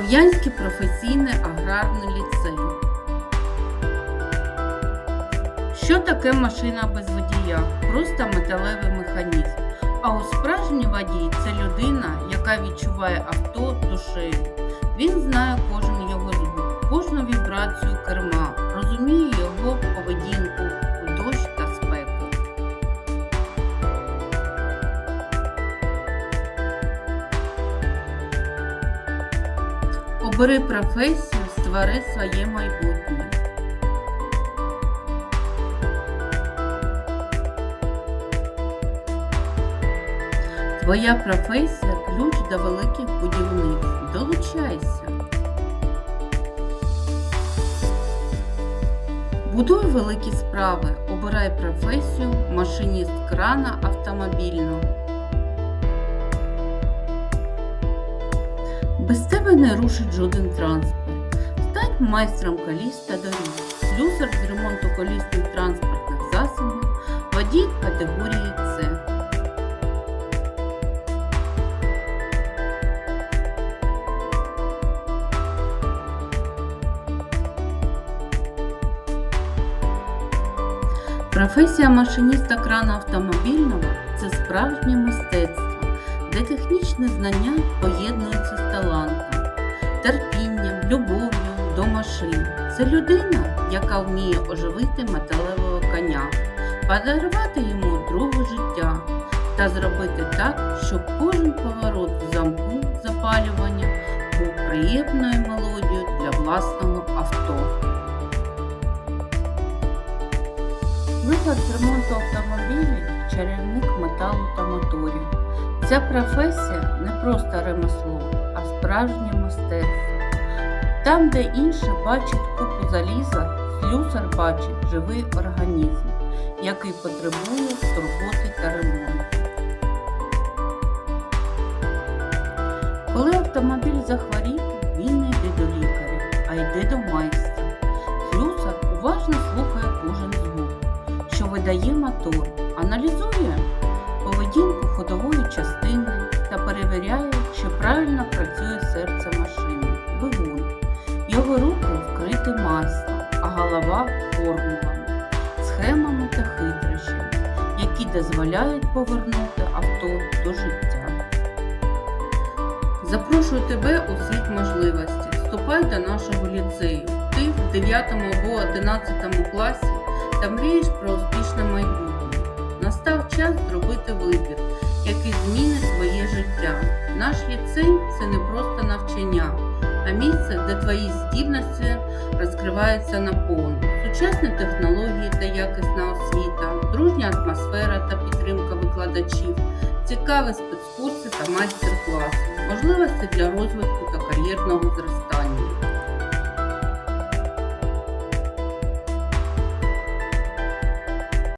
Слов'янський професійний аграрний ліцей. Що таке машина без водія? Просто металевий механізм. А у справжній водій це людина, яка відчуває авто душею. Він знає кожен його звук, кожну вібрацію керма, розуміє його поведінку Обери професію, створи своє майбутнє. Твоя професія ключ до великих будівництв. Долучайся. Будуй великі справи. Обирай професію машиніст крана автомобільного. Без тебе не рушить жоден транспорт. Стань майстром коліс та доріг, слюсар з ремонту колісних транспортних засобів, водій категорії С. Професія машиніста крана автомобільного це справжнє мистецтво, де технічне знання поєднуються Це людина, яка вміє оживити металевого коня, подарувати йому друге життя та зробити так, щоб кожен поворот в замку запалювання був приємною мелодією для власного авто. Виход з ремонту автомобілів чарівник металу та моторів. Ця професія не просто ремесло, а справжнє мистецтво. Там, де інше бачить купу заліза, слюсар бачить живий організм, який потребує турботи та ремонту. Коли автомобіль захворів, він не йде до лікаря, а йде до майстра. Слюсар уважно слухає кожен звук що видає мотор, аналізує поведінку ходової частини та перевіряє, чи правильно працює серце. Його руки вкриті маслом, а голова формулами, схемами та хитрощами, які дозволяють повернути авто до життя. Запрошую тебе у світ можливості. Вступай до нашого ліцею. Ти в 9 або 11 класі та мрієш про успішне майбутнє. Настав час зробити вибір, який змінить твоє життя. Наш ліцей це не просто навчання, а місце, де твої здібності розкриваються наповну. Сучасні технології та якісна освіта, дружня атмосфера та підтримка викладачів, цікаві спецкурси та майстер-класи, можливості для розвитку та кар'єрного зростання.